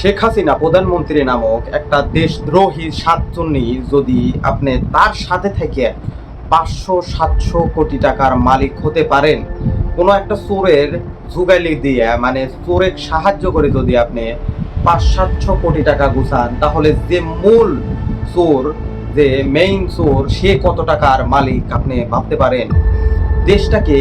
শেখ হাসিনা প্রধানমন্ত্রী নামক একটা দেশদ্রোহী সাতচন্নি যদি আপনি তার সাথে থেকে পাঁচশো, সাতশো কোটি টাকার মালিক হতে পারেন। কোনো একটা চোরের জুগালি দিয়ে মানে চোরের সাহায্য করে যদি আপনি পাঁচ, সাতশো কোটি টাকা গুছান, তাহলে যে মূল চোর, যে মেইন চোর, সে কত টাকার মালিক আপনি ভাবতে পারেন? দেশটাকে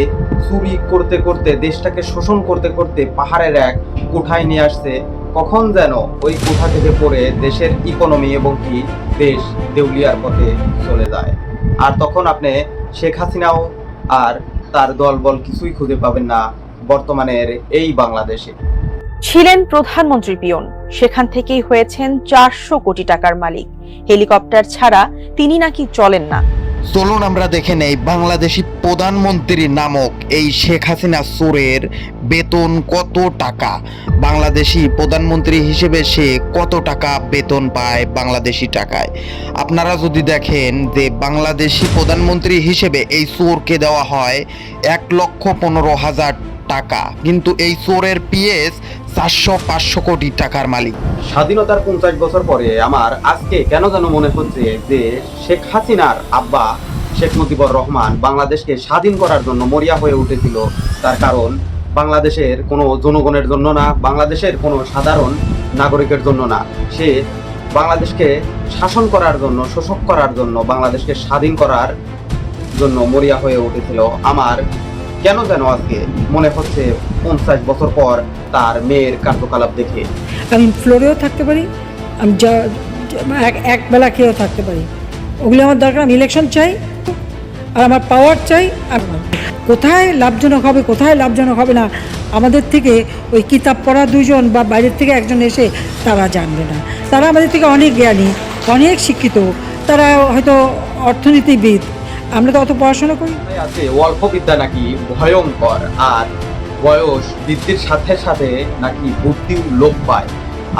চুরি করতে করতে, দেশটাকে শোষণ করতে করতে পাহাড়ের এক কোঠায় নিয়ে আসছে কখন যেন ওই কোঠা থেকে পড়ে দেশের ইকোনমি এবং কি দেশ দেউলিয়ার পথে চলে যায়। আর তখন আপনি শেখ হাসিনাও আর তার দলবল কিছুই খুঁজে পাবেন না বর্তমানের এই বাংলাদেশে। ছিলেন প্রধানমন্ত্রী পিয়ন। সেখান থেকেই হয়েছেন চারশো কোটি টাকার মালিক। হেলিকপ্টার ছাড়া তিনি নাকি চলেন না। চলুন আমরা দেখে নেই বাংলাদেশি প্রধানমন্ত্রী নামক এই শেখ হাসিনা সোরের বেতন কত টাকা? বাংলাদেশি প্রধানমন্ত্রী হিসেবে সে কত টাকা বেতন পায় বাংলাদেশি টাকায়? আপনারা যদি দেখেন যে বাংলাদেশি প্রধানমন্ত্রী হিসেবে এই চোরকে দেওয়া হয় এক লক্ষ পনেরো হাজার টাকা। কিন্তু এই চোরের পিএস চারশো পাঁচশো কোটি টাকার মালিক। স্বাধীনতার পঞ্চাশ বছর পরে আমার আজকে কেন যেন মনে হচ্ছে যে শেখ হাসিনার আব্বা শেখ মুজিবুর রহমান বাংলাদেশকে স্বাধীন করার জন্য মরিয়া হয়ে উঠেছিল। তার কারণ বাংলাদেশের কোনো জনগণের জন্য না, বাংলাদেশের কোনো সাধারণ নাগরিকের জন্য না। সে বাংলাদেশকে শাসন করার জন্য শোষক করার জন্য, বাংলাদেশকে স্বাধীন করার জন্য মরিয়া হয়ে উঠেছিল। আমার কেন যেন আজকে মনে হচ্ছে পঞ্চাশ বছর পর তার মেয়ের কার্যকলাপ দেখে? আমি ফ্লোরেও থাকতে পারি, আমি যা এক বেলা খেয়েও থাকতে পারি। ওগুলো আমার দরকার, আমি ইলেকশন চাই, আর আমার পাওয়ার চাই, আর কোথায় লাভজনক হবে, কোথায় লাভজনক হবে না, আমাদের থেকে ওই কিতাব পড়া দুজন বা বাইরের থেকে একজন এসে তারা জানবে না। তারা আমাদের থেকে অনেক জ্ঞানী, অনেক শিক্ষিত, তারা হয়তো অর্থনীতিবিদ আমরা তো অত পড়াশোনা করি আছে অল্প বিদ্যা নাকি ভয়ঙ্কর, আর বয়স বৃদ্ধির সাথে সাথে নাকি বুদ্ধিও লোপ পায়।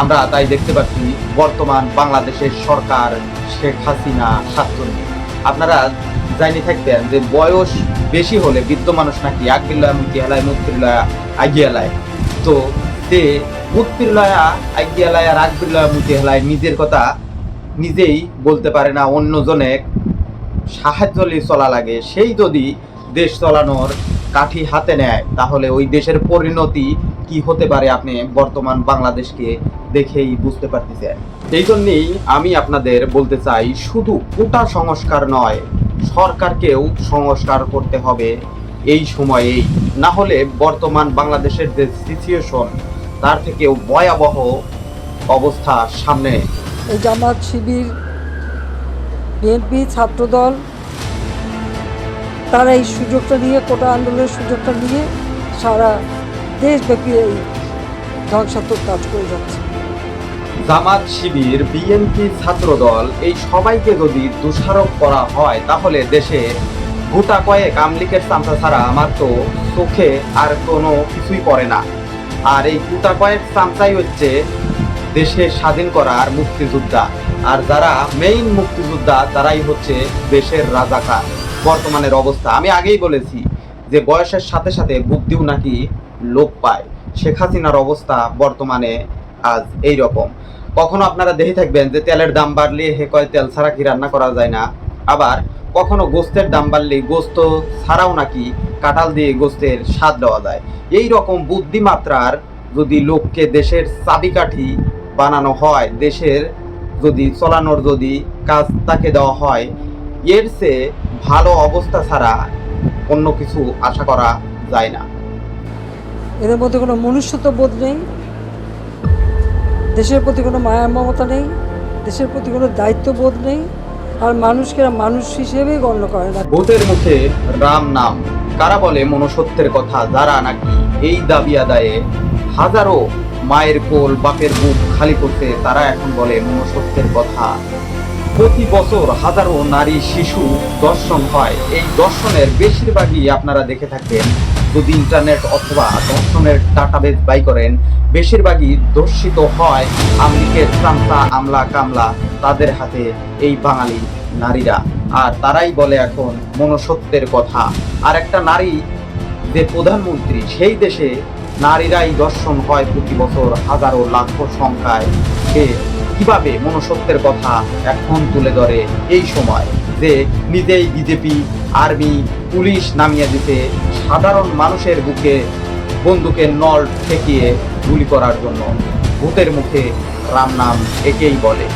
আমরা তাই দেখতে পাচ্ছি বর্তমান বাংলাদেশের সরকার শেখ হাসিনা সাতচল্লিশ আপনারা জানি থাকবেন যে বয়স বেশি হলে বৃদ্ধ মানুষ নাকি আগিল্লায় মুক্তি হেলায় মুক্তিলয়া আগিয়ালায় তো সে মুক্তিলয়া আগিয়ালায় আর আগবিল্লয়া মুক্তি হেলায়, নিজের কথা নিজেই বলতে পারে না অন্যজনে সাহায্য নিয়ে চলা লাগে, সেই যদি দেশ চালানোর কাঠি হাতে নেয়, তাহলে ওই দেশের পরিণতি কি হতে পারে আপনি বর্তমান বাংলাদেশকে দেখেই বুঝতে পারতেছেন। এই জন্যেই আমি আপনাদের বলতে চাই, শুধু কোটা সংস্কার নয়, সরকারকেও সংস্কার করতে হবে এই সময়েই। না হলে বর্তমান বাংলাদেশের যে সিচুয়েশন তার থেকেও ভয়াবহ অবস্থা সামনে। জামাত শিবির বিএনপি, ছাত্রদল, তারা এই সুযোগটা নিয়ে, কোটা আন্দোলনের সুযোগটা নিয়ে সারা দেশব্যাপী এই ধ্বংসাত্মক কাজ করে যাচ্ছে। জামাত শিবির, বিএনপি, ছাত্রদল, এই সবাইকে যদি দোষারোপ করা হয়, তাহলে দেশে গোটা কয়েক আমলিকের চামচা ছাড়া আমার তো চোখে আর কোনো কিছুই পড়ে না। আর এই গোটা কয়েক চামচাই হচ্ছে দেশে স্বাধীন করার মুক্তিযোদ্ধা। আর যারা মেইন মুক্তিযোদ্ধা, তারাই হচ্ছে দেশের রাজাকার। বর্তমানের অবস্থা। আমি আগেই বলেছি যে বয়সের সাথে সাথে বুদ্ধিও নাকি লোপ পায়। শেখ হাসিনার অবস্থা বর্তমানে আজ এই রকম কখনো আপনারা দেখে থাকবেন যে তেলের দাম বাড়লে হে কয় তেল ছাড়া কি রান্না করা যায় না? আবার কখনো গোস্তের দাম বাড়লে গোস্ত ছাড়াও নাকি কাঁঠাল দিয়ে গোস্তের স্বাদ দেওয়া যায়। এই রকম বুদ্ধিমাত্রার যদি লোককে দেশের চাবিকাঠি বানানো হয় দেশের যদি চলানোর যদি কাজ তাকে দেওয়া হয় এর চেয়ে ভালো অবস্থা ছাড়া অন্য কিছু আশা করা যায় না। এদের মধ্যে কোনো মনুষ্যত্ব বোধ নেই দেশের প্রতি কোনো মায়া মমতা নেই দেশের প্রতি কোনো দায়িত্ববোধ নেই আর মানুষকে মানুষ হিসেবেই গণ্য করে না। ভূতের মুখে রাম নাম কারা বলে মনুষ্যত্বের কথা যারা নাকি এই দাবি আদায়ে হাজারো মায়ের কোল, বাপের বুক খালি করতে তারা এখন বলে মনুষ্যত্বের কথা। প্রতি বছর হাজারো নারী, শিশু দর্শন হয়। এই দর্শনের বেশিরভাগই আপনারা দেখে থাকবেন। যদি ইন্টারনেট অথবা দর্শনের ডাটাবেজ বাই করেন, বেশিরভাগই দর্শিত হয় আমলিকের চামচা আমলা, কামলা, তাদের হাতে এই বাঙালি নারীরা। আর তারাই বলে এখন মনুষ্যত্বের কথা। আর একটা নারী যে প্রধানমন্ত্রী, সেই দেশে নারীরাই দর্শন হয় প্রতি বছর হাজারো লাখো সংখ্যায়। সে কীভাবে মনুষ্যত্বের কথা এখন তুলে ধরে এই সময় যে নিজেই বিজেপি, আর্মি, পুলিশ নামিয়ে দিতে সাধারণ মানুষের বুকে বন্দুকের নল ঠেকিয়ে গুলি করার জন্য ভূতের মুখে রাম নাম একেই বলে।